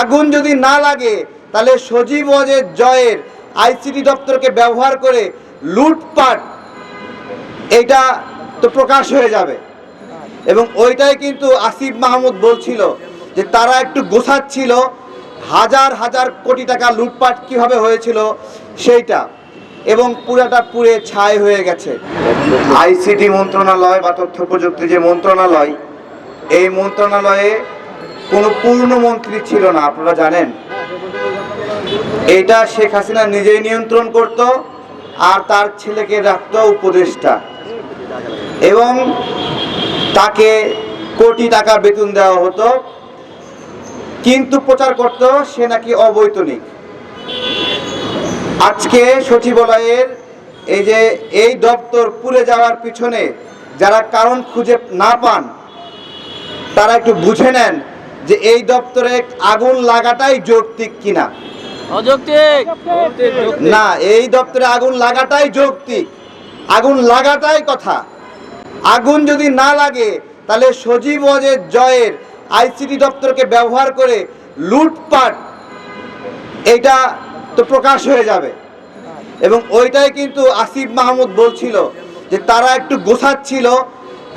আগুন যদি না লাগে, তাহলে সজীব ওয়াজের জয়ের আইসিটি দপ্তরকে ব্যবহার করে লুটপাট এটা তো প্রকাশ হয়ে যাবে। এবং ওইটাই কিন্তু আসিফ মাহমুদ বলছিল যে তারা একটু গোছাচ্ছিল, হাজার হাজার কোটি টাকা লুটপাট কীভাবে হয়েছিল সেইটা। এবং পুরাটা পুড়ে ছাই হয়ে গেছে। আইসিটি মন্ত্রণালয় বা তথ্য প্রযুক্তি যে মন্ত্রণালয়, এই মন্ত্রণালয়ে কোনো পূর্ণ মন্ত্রী ছিল না, আপনারা জানেন। এটা শেখ হাসিনা নিজেই নিয়ন্ত্রণ করত আর তার ছেলেকে রাখত উপদেষ্টা। এবং তাকে কোটি টাকা বেতন দেওয়া হতো। কিন্তু প্রচার করত, সে নাকি অবৈতনিক। আজকে সচিবালয়ের এই যে এই দপ্তর পুড়ে যাওয়ার পিছনে যারা কারণ খুঁজে না পান, তারা একটু বুঝে নেন যে এই দপ্তরে আগুন লাগাটাই যৌক্তিক কিনা? অযৌক্তিক। না এই দপ্তরে আগুন লাগাটাই যৌক্তিক। আগুন লাগাটাই কথা। আগুন যদি না লাগে তাহলে সজীব ওয়াজের জয়ের আইসিটি দপ্তরকে ব্যবহার করে লুটপাট এটা তো প্রকাশ হয়ে যাবে। এবং ওইটাই কিন্তু আসিফ মাহমুদ বলছিল যে তারা একটু গোছাচ্ছিল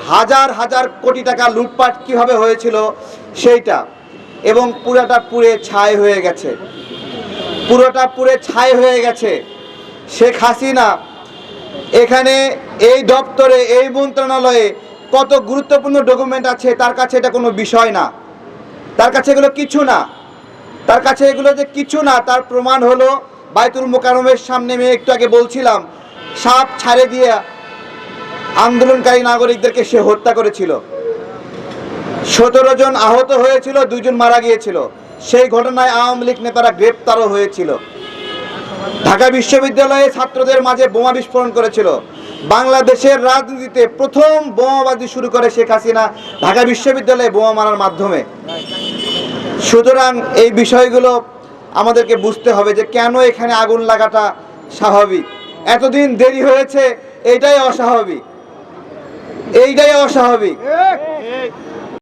হাজার হাজার কোটি টাকা লুটপাট কীভাবে হয়েছিল সেইটা। এবং পুরাটা পুড়ে ছাই হয়ে গেছে। পুরোটা পুড়ে ছাই হয়ে গেছে। শেখ হাসিনা এখানে এই দপ্তরে, এই মন্ত্রণালয়ে কত গুরুত্বপূর্ণ ডকুমেন্ট আছে, তার কাছে এটা কোনো বিষয় না। তার কাছে এগুলো কিছু না। তার কাছে এগুলো যে কিছু না, তার প্রমাণ হলো বাইতুল মোকারমের সামনে, আমি একটু আগে বলছিলাম, সাপ ছাড়ে দিয়ে আন্দোলনকারী নাগরিকদেরকে সে হত্যা করেছিল। সতেরো জন আহত হয়েছিল দুজন মারা গিয়েছিল। সেই ঘটনায় আওয়ামী লীগ নেতারা গ্রেপ্তারও হয়েছিল। ঢাকা বিশ্ববিদ্যালয়ে ছাত্রদের মাঝে বোমা বিস্ফোরণ করেছিল। বাংলাদেশের রাজনীতিতে প্রথম বোমাবাজি শুরু করে শেখ হাসিনা ঢাকা বিশ্ববিদ্যালয়ে বোমা মারার মাধ্যমে। সুতরাং এই বিষয়গুলো আমাদেরকে বুঝতে হবে যে কেন এখানে আগুন লাগাটা স্বাভাবিক। এতদিন দেরি হয়েছে, এটাই অস্বাভাবিক। এইটাই অস্বাভাবিক।